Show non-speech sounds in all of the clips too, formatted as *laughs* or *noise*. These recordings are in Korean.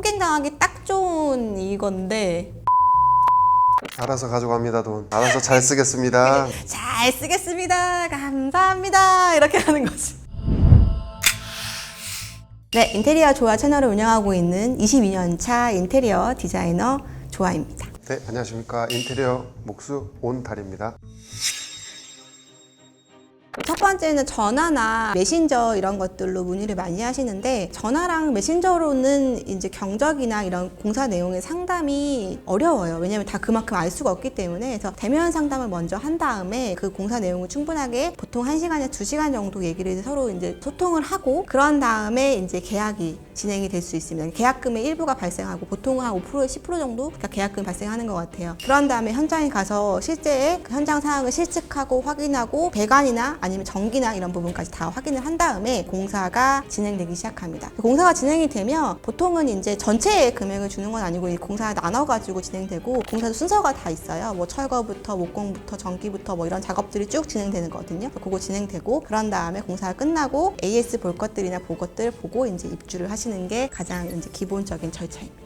호갱당하기 딱 좋은 이건데 알아서 가져갑니다 돈. 알아서 잘 쓰겠습니다. *laughs* 잘 쓰겠습니다. 감사합니다. 이렇게 하는 거지. 네, 인테리어 조화 채널을 운영하고 있는 22년 차 인테리어 디자이너 조아입니다. 네 안녕하십니까 인테리어 목수 온달입니다. 첫 번째는 전화나 메신저 이런 것들로 문의를 많이 하시는데 전화랑 메신저로는 이제 경적이나 이런 공사 내용의 상담이 어려워요. 왜냐면 다 그만큼 알 수가 없기 때문에 그래서 대면 상담을 먼저 한 다음에 그 공사 내용을 충분하게 보통 1시간에 2시간 정도 얘기를 서로 이제 소통을 하고 그런 다음에 이제 계약이 진행이 될 수 있습니다. 계약금의 일부가 발생하고 보통은 한5% 10% 정도 그러니까 계약금이 발생하는 것 같아요. 그런 다음에 현장에 가서 실제 그 현장 상황을 실측하고 확인하고 배관이나 아니면 전기나 이런 부분까지 다 확인을 한 다음에 공사가 진행되기 시작합니다. 공사가 진행이 되면 보통은 이제 전체 금액을 주는 건 아니고 이 공사 나눠가지고 진행되고 공사도 순서가 다 있어요. 뭐 철거부터 목공부터 전기부터 뭐 이런 작업들이 쭉 진행되는 거거든요. 그거 진행되고 그런 다음에 공사가 끝나고 AS 볼 것들이나 볼 것들 보고 이제 입주를 하시는 게 가장 이제 기본적인 절차입니다.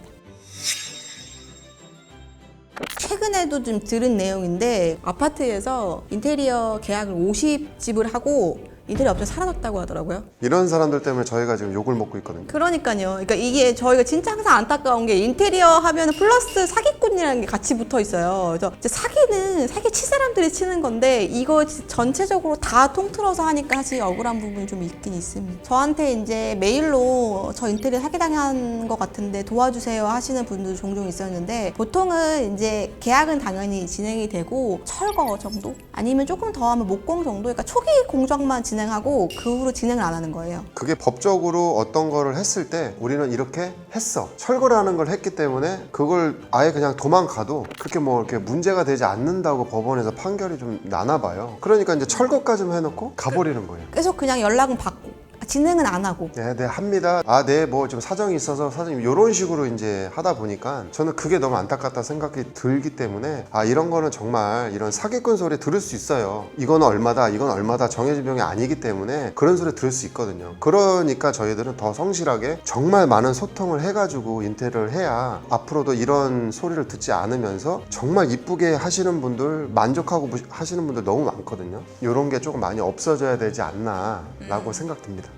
최근에도 좀 들은 내용인데 아파트에서 인테리어 계약을 50집을 하고 인테리어 업체 사라졌다고 하더라고요. 이런 사람들 때문에 저희가 지금 욕을 먹고 있거든요. 그러니까요. 그러니까 이게 저희가 진짜 항상 안타까운 게 인테리어 하면 플러스 사기꾼이라는 게 같이 붙어 있어요. 그래서 사기는 사기 치 사람들이 치는 건데 이거 전체적으로 다 통틀어서 하니까 사실 억울한 부분이 좀 있긴 있습니다. 저한테 이제 메일로 저 인테리어 사기당한 것 같은데 도와주세요 하시는 분들도 종종 있었는데 보통은 이제 계약은 당연히 진행이 되고 철거 정도 아니면 조금 더 하면 목공 정도 그러니까 초기 공정만 진 행하고 그 후로 진행을 안 하는 거예요. 그게 법적으로 어떤 거를 했을 때 우리는 이렇게 했어. 철거라는 걸 했기 때문에 그걸 아예 그냥 도망가도 그렇게 뭐 이렇게 문제가 되지 않는다고 법원에서 판결이 좀 나나 봐요. 그러니까 이제 철거까지만 해놓고 가버리는 거예요. 계속 그냥 연락은 받고 진행은 안 하고 네, 네, 합니다. 아, 네, 뭐 좀 사정이 있어서 사장님 이런 식으로 이제 하다 보니까 저는 그게 너무 안타깝다 생각이 들기 때문에 아, 이런 거는 정말 이런 사기꾼 소리 들을 수 있어요. 이거는 얼마다, 이건 얼마다 정해진 병이 아니기 때문에 그런 소리 들을 수 있거든요. 그러니까 저희들은 더 성실하게 정말 많은 소통을 해가지고 인테리어를 해야 앞으로도 이런 소리를 듣지 않으면서 정말 이쁘게 하시는 분들 만족하고 부- 하시는 분들 너무 많거든요. 이런 게 조금 많이 없어져야 되지 않나라고 생각됩니다.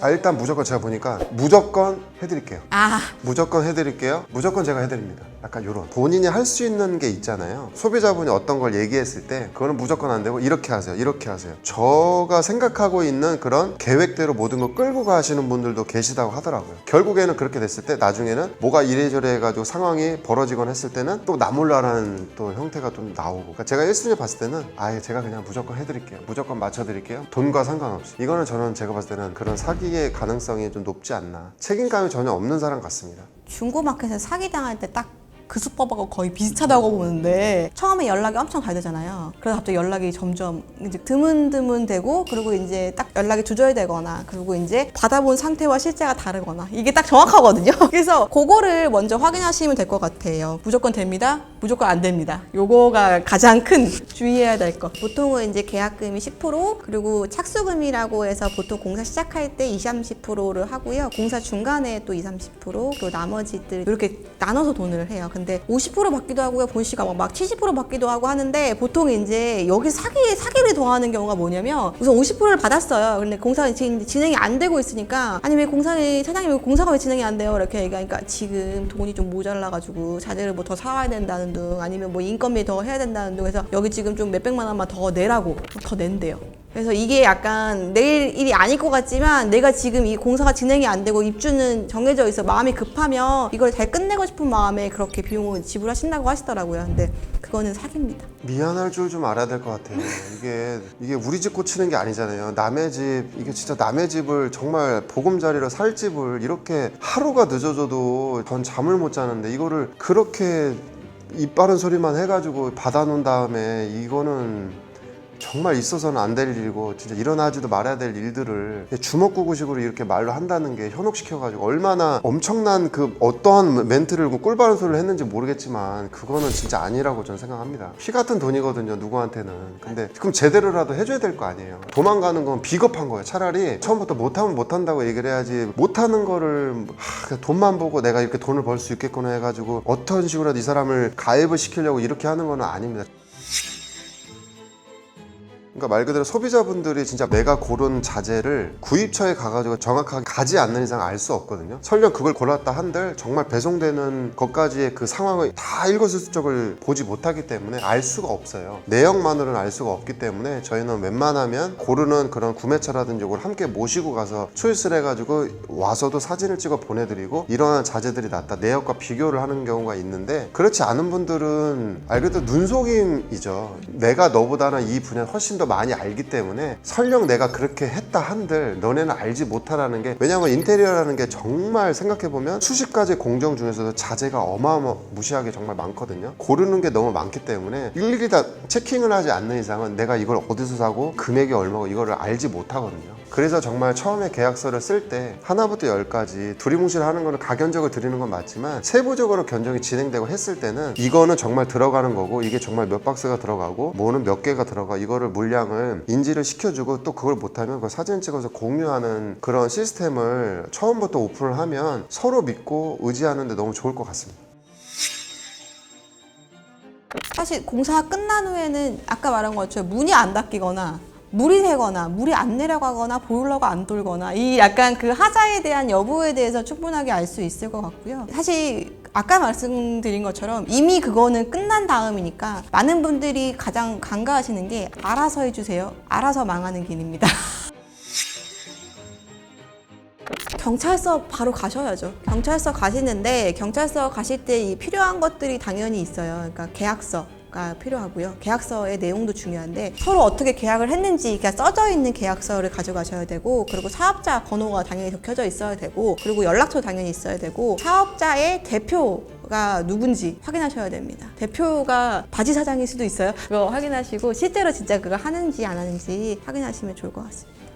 아 일단 무조건 제가 보니까 무조건 해드릴게요. 아 무조건 해드릴게요. 무조건 제가 해드립니다. 약간 요런 본인이 할 수 있는 게 있잖아요. 소비자분이 어떤 걸 얘기했을 때 그거는 무조건 안 되고 이렇게 하세요. 이렇게 하세요. 저가 생각하고 있는 그런 계획대로 모든 걸 끌고 가시는 분들도 계시다고 하더라고요. 결국에는 그렇게 됐을 때 나중에는 뭐가 이래저래 해가지고 상황이 벌어지곤 했을 때는 또 나몰라라는 또 형태가 좀 나오고 그러니까 제가 1순위 봤을 때는 아예 제가 그냥 무조건 해드릴게요. 무조건 맞춰드릴게요. 돈과 상관없이. 이거는 저는 제가 봤을 때는 그런 사기의 가능성이 좀 높지 않나. 책임감이 전혀 없는 사람 같습니다. 중고마켓에서 사기당할 때 딱 그 수법하고 거의 비슷하다고 보는데 처음에 연락이 엄청 잘 되잖아요. 그래서 갑자기 연락이 점점 이제 드문드문 되고 그리고 이제 딱 연락이 두절되거나 그리고 이제 받아본 상태와 실제가 다르거나 이게 딱 정확하거든요. *laughs* 그래서 그거를 먼저 확인하시면 될 것 같아요. 무조건 됩니다. 무조건 안 됩니다. 요거가 가장 큰 주의해야 될 것. 보통은 이제 계약금이 10% 그리고 착수금이라고 해서 보통 공사 시작할 때 20, 30%를 하고요. 공사 중간에 또 20, 30% 그리고 나머지들 이렇게 나눠서 돈을 해요. 근데 50% 받기도 하고요. 본시가 막, 막70% 받기도 하고 하는데 보통 이제 여기 사기에 사기를 더하는 경우가 뭐냐면 우선 50%를 받았어요. 근데 공사가 지금 진행이 안 되고 있으니까 아니 왜 공사를 사장님 왜 공사가 왜 진행이 안 돼요? 이렇게 얘기하니까 지금 돈이 좀 모자라가지고 자재를 뭐 더 사와야 된다는 등 아니면 뭐 인건비 더 해야 된다는 등 해서 여기 지금 좀 몇백만 원만 더 내라고 더 낸대요. 그래서 이게 약간 내일 일이 아닐 것 같지만 내가 지금 이 공사가 진행이 안 되고 입주는 정해져 있어 마음이 급하면 이걸 잘 끝내고 싶은 마음에 그렇게 비용을 지불하신다고 하시더라고요. 근데 그거는 사기입니다. 미안할 줄 좀 알아야 될 것 같아요. 이게 이게 우리 집 고치는 게 아니잖아요. 남의 집 이게 진짜 남의 집을 정말 보금자리로 살 집을 이렇게 하루가 늦어져도 전 잠을 못 자는데 이거를 그렇게 입 바른 소리만 해가지고 받아놓은 다음에 이거는 정말 있어서는 안 될 일이고 진짜 일어나지도 말아야 될 일들을 주먹구구식으로 이렇게 말로 한다는 게 현혹시켜가지고 얼마나 엄청난 그 어떠한 멘트를 그 꿀바른 소리를 했는지 모르겠지만 그거는 진짜 아니라고 저는 생각합니다. 피 같은 돈이거든요 누구한테는. 근데 그럼 제대로라도 해줘야 될 거 아니에요. 도망가는 건 비겁한 거예요. 차라리 처음부터 못하면 못한다고 얘기를 해야지 못하는 거를 하, 돈만 보고 내가 이렇게 돈을 벌 수 있겠구나 해가지고 어떤 식으로라도 이 사람을 가입을 시키려고 이렇게 하는 건 아닙니다. 그러니까 말 그대로 소비자분들이 진짜 내가 고른 자재를 구입처에 가가지고 정확하게 가지 않는 이상 알 수 없거든요. 설령 그걸 골랐다 한들 정말 배송되는 것까지의 그 상황을 다 일거수적을 보지 못하기 때문에 알 수가 없어요. 내역만으로는 알 수가 없기 때문에 저희는 웬만하면 고르는 그런 구매처라든지 이걸 함께 모시고 가서 초이스를 해가지고 와서도 사진을 찍어 보내드리고 이러한 자재들이 낫다 내역과 비교를 하는 경우가 있는데 그렇지 않은 분들은 말 그대로 눈속임이죠. 내가 너보다는 이 분야 훨씬 더 많이 알기 때문에 설령 내가 그렇게 했다 한들 너네는 알지 못하라는 게 왜냐하면 인테리어라는 게 정말 생각해보면 수십 가지 공정 중에서도 자재가 어마어마 무시하게 정말 많거든요. 고르는 게 너무 많기 때문에 일일이 다 체킹을 하지 않는 이상은 내가 이걸 어디서 사고 금액이 얼마고 이거를 알지 못하거든요 그래서 정말 처음에 계약서를 쓸 때 하나부터 열까지 두리뭉실 하는 거는 가견적을 드리는 건 맞지만 세부적으로 견적이 진행되고 했을 때는 이거는 정말 들어가는 거고 이게 정말 몇 박스가 들어가고 뭐는 몇 개가 들어가 이거를 물량을 인지를 시켜주고 또 그걸 못하면 그걸 사진 찍어서 공유하는 그런 시스템을 처음부터 오픈을 하면 서로 믿고 의지하는데 너무 좋을 것 같습니다. 사실 공사가 끝난 후에는 아까 말한 것처럼 문이 안 닫히거나 물이 새거나 물이 안 내려가거나 보일러가 안 돌거나 이 약간 그 하자에 대한 여부에 대해서 충분하게 알 수 있을 것 같고요. 사실 아까 말씀드린 것처럼 이미 그거는 끝난 다음이니까 많은 분들이 가장 간과하시는 게 알아서 해주세요. 알아서 망하는 길입니다. *laughs* 경찰서 바로 가셔야죠. 경찰서 가시는데 경찰서 가실 때이 필요한 것들이 당연히 있어요. 그러니까 계약서 가 필요하고요. 계약서의 내용도 중요한데 서로 어떻게 계약을 했는지 써져 있는 계약서를 가져가셔야 되고 그리고 사업자 번호가 당연히 적혀져 있어야 되고 그리고 연락처 당연히 있어야 되고 사업자의 대표 가 누군지 확인하셔야 됩니다. 대표가 바지 사장일 수도 있어요. 그거 확인하시고 실제로 진짜 그거 하는지 안 하는지 확인하시면 좋을 것 같습니다.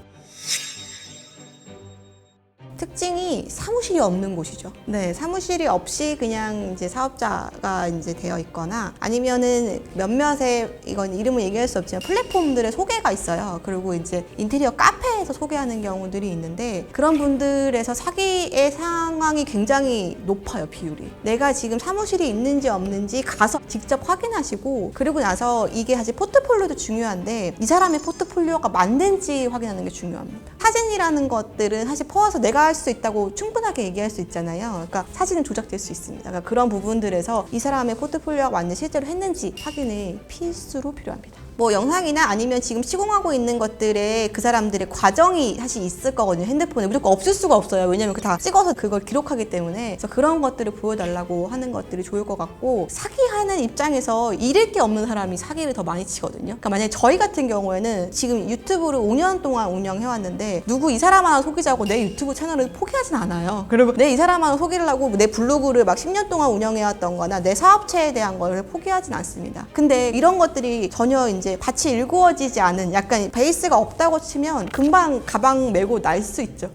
특징이 사무실이 없는 곳이죠. 네, 사무실이 없이 그냥 이제 사업자가 이제 되어 있거나 아니면은 몇몇의 이건 이름을 얘기할 수 없지만 플랫폼들의 소개가 있어요. 그리고 이제 인테리어 카페에서 소개하는 경우들이 있는데 그런 분들에서 사기의 상황이 굉장히 높아요, 비율이. 내가 지금 사무실이 있는지 없는지 가서 직접 확인하시고 그리고 나서 이게 사실 포트폴리오도 중요한데 이 사람의 포트폴리오가 맞는지 확인하는 게 중요합니다. 사진이라는 것들은 사실 퍼와서 내가 할 수 있다고 충분하게 얘기할 수 있잖아요. 그러니까 사진은 조작될 수 있습니다. 그러니까 그런 부분들에서 이 사람의 포트폴리오가 맞는 실제로 했는지 확인이 필수로 필요합니다. 뭐 영상이나 아니면 지금 시공하고 있는 것들에 그 사람들의 과정이 사실 있을 거거든요. 핸드폰에 무조건 없을 수가 없어요. 왜냐면 그다 찍어서 그걸 기록하기 때문에 그래서 그런 것들을 보여달라고 하는 것들이 좋을 것 같고 사기하는 입장에서 잃을 게 없는 사람이 사기를 더 많이 치거든요. 그러니까 만약에 저희 같은 경우에는 지금 유튜브를 5년 동안 운영해 왔는데 누구 이 사람 하나 속이자고 내 유튜브 채널을 포기하진 않아요. 그리고 내 이 사람 하나 속이려고 내 블로그를 막 10년 동안 운영해 왔던 거나 내 사업체에 대한 걸 포기하진 않습니다. 근데 이런 것들이 전혀 이제 밭이 일구어지지 않은 약간 베이스가 없다고 치면 금방 가방 메고 날 수 있죠.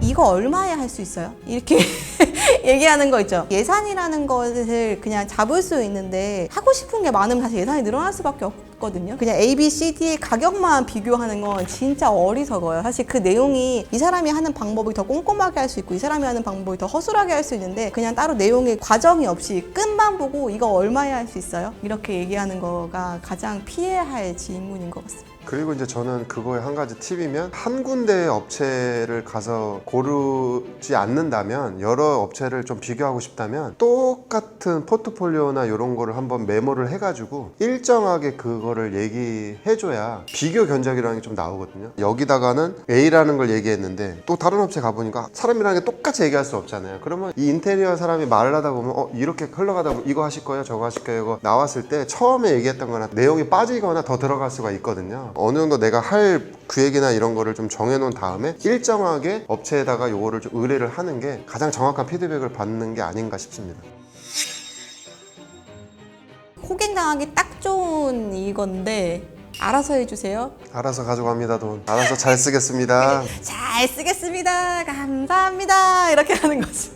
이거 얼마에 할 수 있어요? 이렇게 *laughs* 얘기하는 거 있죠. 예산이라는 것을 그냥 잡을 수 있는데 하고 싶은 게 많으면 사실 예산이 늘어날 수밖에 없거든요. 그냥 A, B, C, D의 가격만 비교하는 건 진짜 어리석어요. 사실 그 내용이 이 사람이 하는 방법이 더 꼼꼼하게 할 수 있고 이 사람이 하는 방법이 더 허술하게 할 수 있는데 그냥 따로 내용의 과정이 없이 끝만 보고 이거 얼마에 할 수 있어요? 이렇게 얘기하는 거가 가장 피해야 할 질문인 것 같습니다. 그리고 이제 저는 그거에 한 가지 팁이면 한 군데의 업체를 가서 고르지 않는다면 여러 업체를 좀 비교하고 싶다면 똑같은 포트폴리오나 이런 거를 한번 메모를 해가지고 일정하게 그거 를 얘기해줘야 비교 견적이라는 게 좀 나오거든요. 여기다가는 A라는 걸 얘기했는데 또 다른 업체 가보니까 사람이라는 게 똑같이 얘기할 수 없잖아요. 그러면 이 인테리어 사람이 말을 하다 보면 어 이렇게 흘러가다 보면 이거 하실 거예요 저거 하실 거예요 이거 나왔을 때 처음에 얘기했던 거나 내용이 빠지거나 더 들어갈 수가 있거든요. 어느 정도 내가 할 구획이나 이런 거를 좀 정해놓은 다음에 일정하게 업체에다가 요거를 좀 의뢰를 하는 게 가장 정확한 피드백을 받는 게 아닌가 싶습니다. 당하기 딱 좋은 이건데 알아서 해주세요. 알아서 가져갑니다 돈. 알아서 잘 쓰겠습니다. *laughs* 잘 쓰겠습니다. 감사합니다. 이렇게 하는 거지.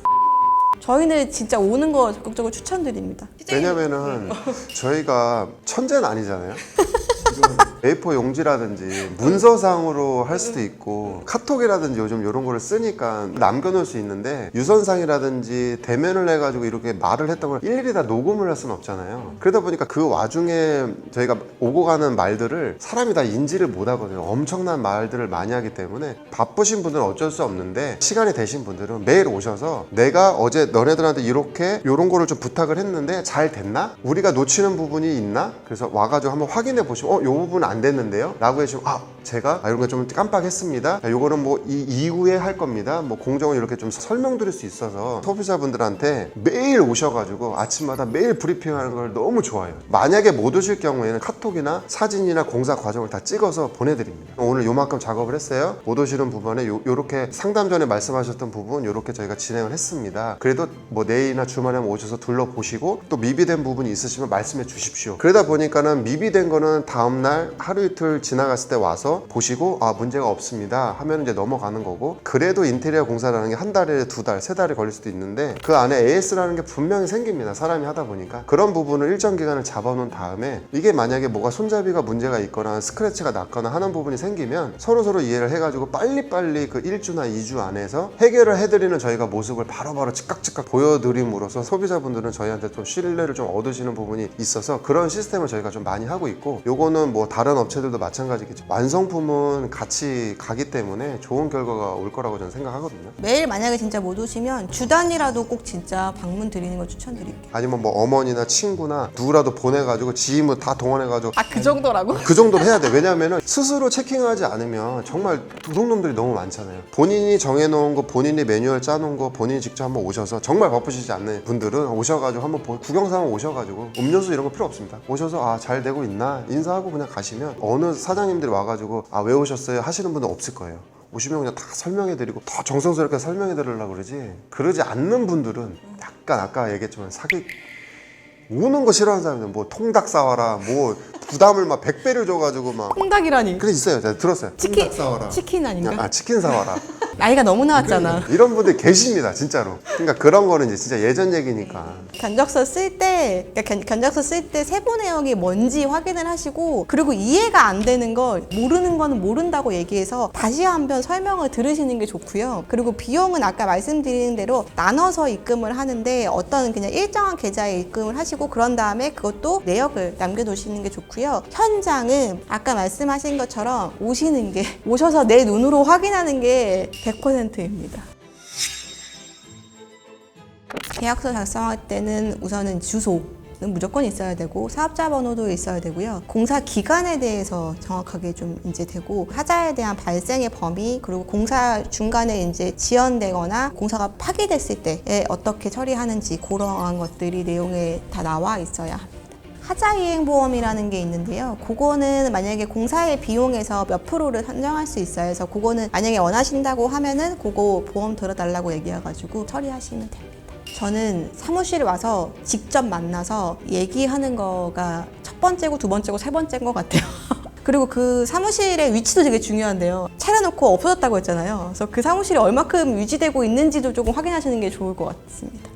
저희는 진짜 오는 거 적극적으로 추천드립니다. 왜냐면은 저희가 천재는 아니잖아요. *laughs* A4 용지라든지 문서상으로 할 수도 있고 카톡이라든지 요즘 이런 거를 쓰니까 남겨놓을 수 있는데 유선상이라든지 대면을 해가지고 이렇게 말을 했던 걸 일일이 다 녹음을 할 수는 없잖아요. 그러다 보니까 그 와중에 저희가 오고 가는 말들을 사람이 다 인지를 못 하거든요. 엄청난 말들을 많이 하기 때문에 바쁘신 분들은 어쩔 수 없는데 시간이 되신 분들은 매일 오셔서 내가 어제 너네들한테 이렇게 이런 거를 좀 부탁을 했는데 잘 됐나? 우리가 놓치는 부분이 있나? 그래서 와가지고 한번 확인해 보시면 어, 요 부분 안 됐는데요? 라고 해주시면 아, 제가 아, 이런 거 좀 깜빡했습니다. 아, 요거는 뭐 이 이후에 할 겁니다. 뭐 공정을 이렇게 좀 설명드릴 수 있어서 소비자분들한테 매일 오셔가지고 아침마다 매일 브리핑하는 걸 너무 좋아해요. 만약에 못 오실 경우에는 카톡이나 사진이나 공사 과정을 다 찍어서 보내드립니다. 오늘 요만큼 작업을 했어요. 못 오시는 부분에 요, 요렇게 상담 전에 말씀하셨던 부분 요렇게 저희가 진행을 했습니다. 그래도 뭐 내일이나 주말에 오셔서 둘러보시고 또 미비된 부분이 있으시면 말씀해 주십시오. 그러다 보니까는 미비된 거는 다음날 하루 이틀 지나갔을 때 와서 보시고 아 문제가 없습니다 하면 이제 넘어가는 거고 그래도 인테리어 공사라는 게 한 달에 두 달, 세 달이 걸릴 수도 있는데 그 안에 AS라는 게 분명히 생깁니다. 사람이 하다 보니까 그런 부분을 일정 기간을 잡아놓은 다음에 이게 만약에 뭐가 손잡이가 문제가 있거나 스크래치가 났거나 하는 부분이 생기면 서로 서로 이해를 해가지고 빨리빨리 그 1주나 2주 안에서 해결을 해드리는 저희가 모습을 바로바로 즉각즉각 보여드림으로써 소비자분들은 저희한테 좀 신뢰를 좀 얻으시는 부분이 있어서 그런 시스템을 저희가 좀 많이 하고 있고 요거는 뭐 다른 업체들도 마찬가지겠죠. 완성품은 같이 가기 때문에 좋은 결과가 올 거라고 저는 생각하거든요. 매일 만약에 진짜 못 오시면 주 단위라도 꼭 진짜 방문 드리는 걸 추천드릴게요. 아니면 뭐 어머니나 친구나 누구라도 보내가지고 지인을 다 동원해가지고 아 그 정도라고? 그 정도로 해야 돼. 왜냐하면 스스로 체킹하지 않으면 정말 도둑놈들이 너무 많잖아요. 본인이 정해놓은 거, 본인이 매뉴얼 짜놓은 거, 본인이 직접 한번 오셔서 정말 바쁘시지 않는 분들은 오셔가지고 한번 보- 구경사만 오셔가지고 음료수 이런 거 필요 없습니다. 오셔서 아 잘 되고 있나 인사하고 그냥 가시면 어느 사장님들이 와가지고 아 왜 오셨어요? 하시는 분은 없을 거예요. 오시면 그냥 다 설명해드리고 더 정성스럽게 설명해드리려고 그러지. 그러지 않는 분들은 약간 아까 얘기했지만 사기 우는 거 싫어하는 사람들은 뭐 통닭 사와라 뭐 부담을 막 100배를 줘가지고 막. 통닭이라니. 그래 있어요. 제가 들었어요. 치킨 통닭 사와라. 치킨 아닌가? 아 치킨 사와라 나이가 너무 나왔잖아. 이런 분들 계십니다 진짜로 그러니까 그런 거는 이제 진짜 예전 얘기니까 견적서 쓸 때, 그러니까 견, 견적서 쓸 때 세부 내용이 뭔지 확인을 하시고, 그리고 이해가 안 되는 걸 모르는 거는 모른다고 얘기해서 다시 한번 설명을 들으시는 게 좋고요. 그리고 비용은 아까 말씀드린 대로 나눠서 입금을 하는데 어떤 그냥 일정한 계좌에 입금을 하시고 그런 다음에 그것도 내역을 남겨놓으시는 게 좋고요. 현장은 아까 말씀하신 것처럼 오시는 게 오셔서 내 눈으로 확인하는 게 100%입니다. 계약서 작성할 때는 우선은 주소는 무조건 있어야 되고 사업자 번호도 있어야 되고요. 공사 기간에 대해서 정확하게 좀 이제 되고 하자에 대한 발생의 범위 그리고 공사 중간에 이제 지연되거나 공사가 파기됐을 때에 어떻게 처리하는지 그러한 것들이 내용에 다 나와 있어야 합니다. 하자 이행 보험이라는 게 있는데요. 그거는 만약에 공사의 비용에서 몇 프로를 산정할 수 있어요. 그래서 그거는 만약에 원하신다고 하면은 그거 보험 들어달라고 얘기해가지고 처리하시면 됩니다. 저는 사무실에 와서 직접 만나서 얘기하는 거가 첫 번째고 두 번째고 세 번째인 것 같아요. *laughs* 그리고 그 사무실의 위치도 되게 중요한데요. 차려놓고 없어졌다고 했잖아요. 그래서 그 사무실이 얼마큼 유지되고 있는지도 조금 확인하시는 게 좋을 것 같습니다.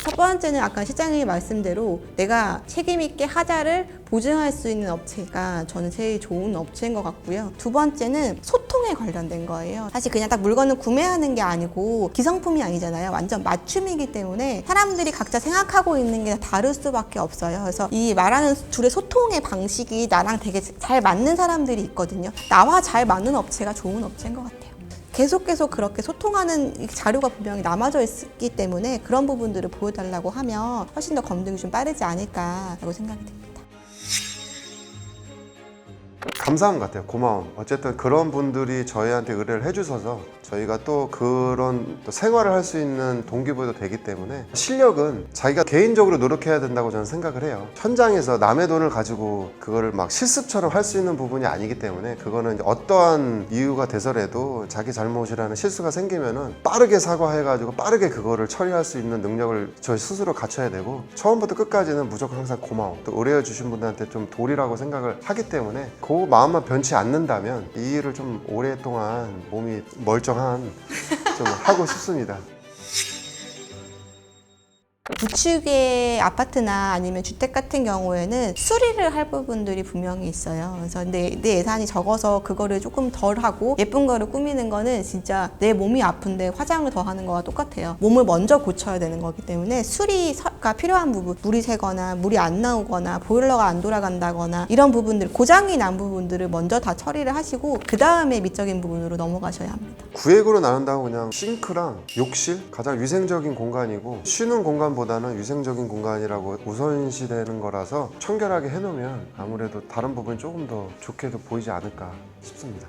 첫 번째는 아까 시장님이 말씀대로 내가 책임있게 하자를 보증할 수 있는 업체가 저는 제일 좋은 업체인 것 같고요. 두 번째는 소통에 관련된 거예요. 사실 그냥 딱 물건을 구매하는 게 아니고 기성품이 아니잖아요. 완전 맞춤이기 때문에 사람들이 각자 생각하고 있는 게 다를 수밖에 없어요. 그래서 이 말하는 둘의 소통의 방식이 나랑 되게 잘 맞는 사람들이 있거든요. 나와 잘 맞는 업체가 좋은 업체인 것 같아요. 계속 계속 그렇게 소통하는 이 자료가 분명히 남아져 있기 때문에 그런 부분들을 보여달라고 하면 훨씬 더 검증이 좀 빠르지 않을까라고 생각이 듭니다. 감사한 것 같아요. 고마움. 어쨌든 그런 분들이 저희한테 의뢰를 해주셔서 저희가 또 그런 또 생활을 할 수 있는 동기부여도 되기 때문에 실력은 자기가 개인적으로 노력해야 된다고 저는 생각을 해요. 현장에서 남의 돈을 가지고 그거를 막 실습처럼 할 수 있는 부분이 아니기 때문에 그거는 어떠한 이유가 돼서라도 자기 잘못이라는 실수가 생기면은 빠르게 사과해가지고 빠르게 그거를 처리할 수 있는 능력을 저희 스스로 갖춰야 되고 처음부터 끝까지는 무조건 항상 고마워. 또 의뢰해 주신 분들한테 좀 도리라고 생각을 하기 때문에 그 마음만 변치 않는다면 이 일을 좀 오랫동안 몸이 멀쩡한 좀 하고 싶습니다. 구축의 아파트나 아니면 주택 같은 경우에는 수리를 할 부분들이 분명히 있어요. 그래서 내, 내 예산이 적어서 그거를 조금 덜 하고 예쁜 거를 꾸미는 거는 진짜 내 몸이 아픈데 화장을 더 하는 거와 똑같아요. 몸을 먼저 고쳐야 되는 거기 때문에 수리가 필요한 부분, 물이 새거나 물이 안 나오거나 보일러가 안 돌아간다거나 이런 부분들, 고장이 난 부분들을 먼저 다 처리를 하시고 그 다음에 미적인 부분으로 넘어가셔야 합니다. 구획으로 나눈다고 그냥 싱크랑 욕실 가장 위생적인 공간이고 쉬는 공간 보다는 위생적인 공간이라고 우선시되는 거라서 청결하게 해놓으면 아무래도 다른 부분이 조금 더 좋게도 보이지 않을까 싶습니다.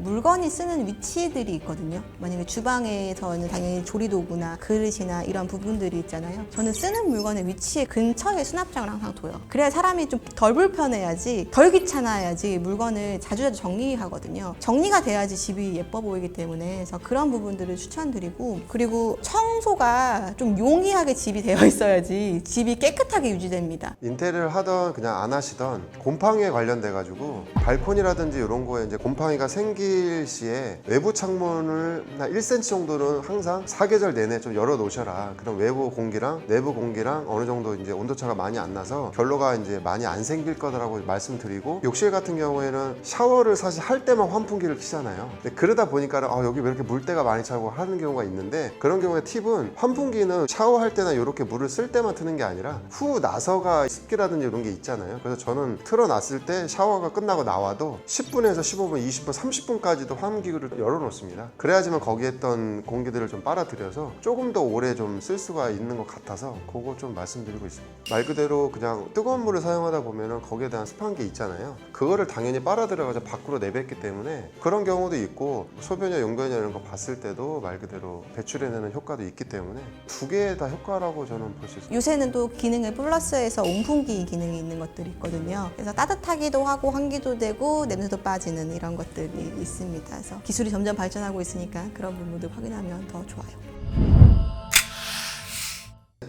물건이 쓰는 위치들이 있거든요. 만약에 주방에서는 당연히 조리도구나 그릇이나 이런 부분들이 있잖아요. 저는 쓰는 물건의 위치에 근처에 수납장을 항상 둬요. 그래야 사람이 좀 덜 불편해야지, 덜 귀찮아야지 물건을 자주자주 정리하거든요. 정리가 돼야지 집이 예뻐 보이기 때문에 그래서 그런 부분들을 추천드리고 그리고 청소가 좀 용이하게 집이 되어 있어야지 집이 깨끗하게 유지됩니다. 인테리어를 하던 그냥 안 하시던 곰팡이에 관련돼 가지고 발코니라든지 이런 거에 이제 곰팡이가 생길 시에 외부 창문을 한 1cm 정도는 항상 사계절 내내 좀 열어 놓으셔라. 그럼 외부 공기랑 내부 공기랑 어느 정도 이제 온도차가 많이 안 나서 결로가 이제 많이 안 생길 거라고 말씀드리고 욕실 같은 경우에는 샤워를 사실 할 때만 환풍기를 키잖아요. 그러다 보니까 아, 여기 왜 이렇게 물때가 많이 차고 하는 경우가 있는데 그런 경우에 팁은 환풍기는 샤워할 때나 이렇게 물을 쓸 때만 트는 게 아니라 후 나서가 습기라든지 이런 게 있잖아요. 그래서 저는 틀어놨을 때 샤워가 끝나고 나와도 10분에서 15분, 20분, 30분 까지도 환기를 열어놓습니다. 그래야지만 거기에 있던 공기들을 좀 빨아들여서 조금 더 오래 좀 쓸 수가 있는 것 같아서 그거 좀 말씀드리고 있습니다. 말 그대로 그냥 뜨거운 물을 사용하다 보면은 거기에 대한 습한 게 있잖아요. 그거를 당연히 빨아들여가지고 밖으로 내뱉기 때문에 그런 경우도 있고 소변이나 용변이나 이런 거 봤을 때도 말 그대로 배출해내는 효과도 있기 때문에 두개다 효과라고 저는 볼 수 있습니다. 요새는 또 기능을 플러스해서 온풍기 기능이 있는 것들이 있거든요. 그래서 따뜻하기도 하고 환기도 되고 냄새도 빠지는 이런 것들이 있 습니다. 그래서 기술이 점점 발전하고 있으니까 그런 부분들 확인하면 더 좋아요.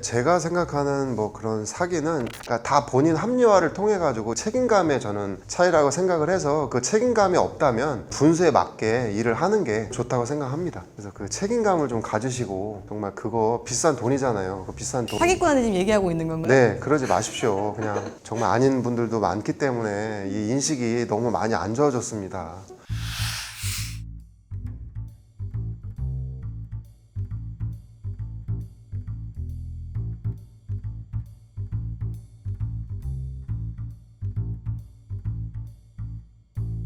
제가 생각하는 뭐 그런 사기는 그러니까 다 본인 합리화를 통해 가지고 책임감의 저는 차이라고 생각을 해서 그 책임감이 없다면 분수에 맞게 일을 하는 게 좋다고 생각합니다. 그래서 그 책임감을 좀 가지시고 정말 그거 비싼 돈이잖아요. 그 비싼 돈. 사기꾼한테 지금 얘기하고 있는 건가요? 네, 그러지 마십시오. 그냥 정말 아닌 분들도 많기 때문에 이 인식이 너무 많이 안 좋아졌습니다.